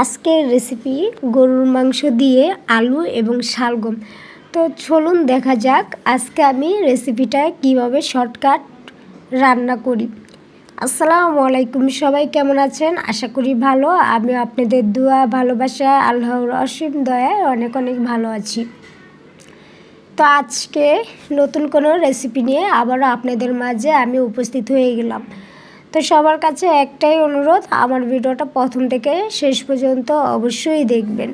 আজকের রেসিপি গরুর মাংস দিয়ে আলু এবং শালগম। তো চলুন দেখা যাক আজকে আমি রেসিপিটা কীভাবে শর্টকাট রান্না করি। আসসালামু আলাইকুম, সবাই কেমন আছেন? আশা করি ভালো। আমি আপনাদের দোয়া, ভালোবাসা, আল্লাহর অসীম দয়ায় অনেক অনেক ভালো আছি। তো আজকে নতুন কোনো রেসিপি নিয়ে আবারও আপনাদের মাঝে আমি উপস্থিত হয়ে গেলাম। তো সবার কাছে একটাই অনুরোধ, আমার ভিডিওটা প্রথম থেকে শেষ পর্যন্ত অবশ্যই দেখবেন।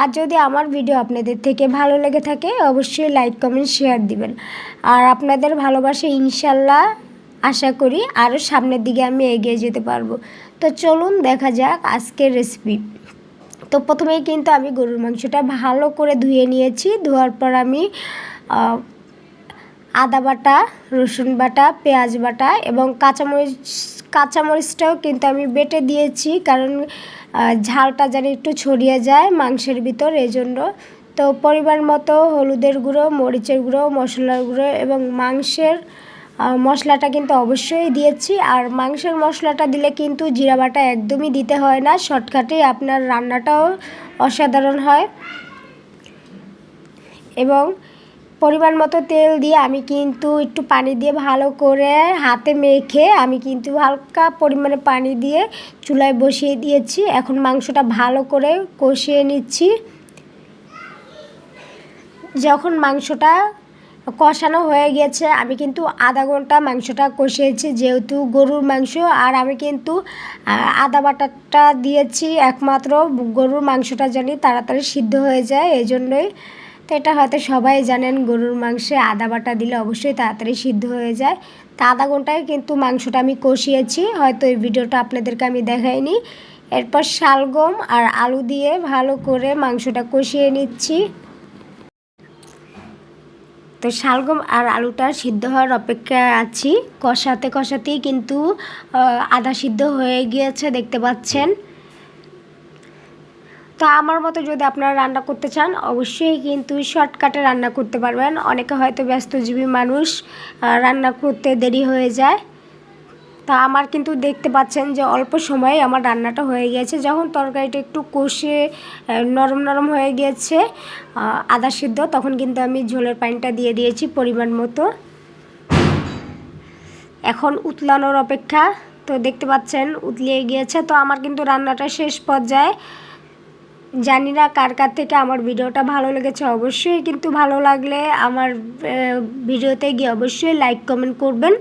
আর যদি আমার ভিডিও আপনাদের থেকে ভালো লেগে থাকে, অবশ্যই লাইক, কমেন্ট, শেয়ার দিবেন। আর আপনাদের ভালোবাসা ইনশাল্লাহ আশা করি আরও সামনের দিকে আমি এগিয়ে যেতে পারব। তো চলুন দেখা যাক আজকের রেসিপি তো প্রথমেই কিন্তু আমি গরুর মাংসটা ভালো করে ধুয়ে নিয়েছি। ধোয়ার পর আমি আদা বাটা, রসুন বাটা, পেঁয়াজ বাটা এবং কাঁচামরিচ কাঁচামরিচটাও কিন্তু আমি বেটে দিয়েছি, কারণ ঝালটা যেন একটু ছড়িয়ে যায় মাংসের ভিতর এই জন্য তো পরিমাণ মতো হলুদের গুঁড়ো, মরিচের গুঁড়ো, মশলার গুঁড়ো এবং মাংসের মশলাটা কিন্তু অবশ্যই দিয়েছি। আর মাংসের মশলাটা দিলে কিন্তু জিরা বাটা একদমই দিতে হয় না, শর্টকাটে আপনার রান্নাটাও অসাধারণ হয়। এবং পরিমাণ মতো তেল দিয়ে আমি কিন্তু একটু পানি দিয়ে ভালো করে হাতে মেখে আমি কিন্তু হালকা পরিমাণে পানি দিয়ে চুলায় বসিয়ে দিয়েছি। এখন মাংসটা ভালো করে কষিয়ে নিচ্ছি। যখন মাংসটা কষানো হয়ে গেছে, আমি কিন্তু আধা ঘণ্টা মাংসটা কষিয়েছি যেহেতু গরুর মাংস। আর আমি কিন্তু আদা বাটাটা দিয়েছি একমাত্র। গরুর মাংসটা জানি তাড়াতাড়ি সিদ্ধ হয়ে যায় এই জন্যই তো এটা হয়তো সবাই জানেন, গরুর মাংসে আদা বাটা দিলে অবশ্যই তাড়াতাড়ি সিদ্ধ হয়ে যায়। তা আধা ঘন্টায় কিন্তু মাংসটা আমি কষিয়েছি, হয়তো এই ভিডিওটা আপনাদেরকে আমি দেখাইনি। এরপর শালগম আর আলু দিয়ে ভালো করে মাংসটা কষিয়ে নিচ্ছি। তো শালগম আর আলুটা সিদ্ধ হওয়ার অপেক্ষায় আছি। কষাতে কষাতেই কিন্তু আদা সিদ্ধ হয়ে গিয়েছে, দেখতে পাচ্ছেন। তো আমার মতো যদি আপনারা রান্না করতে চান, অবশ্যই কিন্তু শর্টকাটে রান্না করতে পারবেন। অনেকে হয়তো ব্যস্তজীবী মানুষ রান্না করতে দেরি হয়ে যায়। তা আমার কিন্তু দেখতে পাচ্ছেন যে অল্প সময়ে আমার রান্নাটা হয়ে গিয়েছে। যখন তরকারিটা একটু কষে নরম নরম হয়ে গিয়েছে আদা সিদ্ধ, তখন কিন্তু আমি ঝোলের পানিটা দিয়ে দিয়েছি পরিমাণ মতো। এখন উতলানোর অপেক্ষা, তো দেখতে পাচ্ছেন উতলিয়ে গিয়েছে। তো আমার কিন্তু রান্নাটা শেষ পর্যায়ে জানি না কার কার থেকে আমার ভিডিওটা ভালো লেগেছে, অবশ্যই কিন্তু ভালো লাগলে আমার ভিডিওতে গিয়ে অবশ্যই লাইক কমেন্ট করবেন।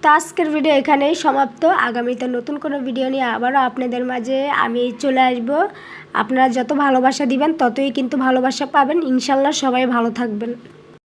তো আজকের ভিডিও এখানেই সমাপ্ত। আগামীতে নতুন কোনো ভিডিও নিয়ে আবারও আপনাদের মাঝে আমি চলে আসব। আপনারা যত ভালোবাসা দিবেন, ততই কিন্তু ভালোবাসা পাবেন। ইনশাল্লাহ সবাই ভালো থাকবেন।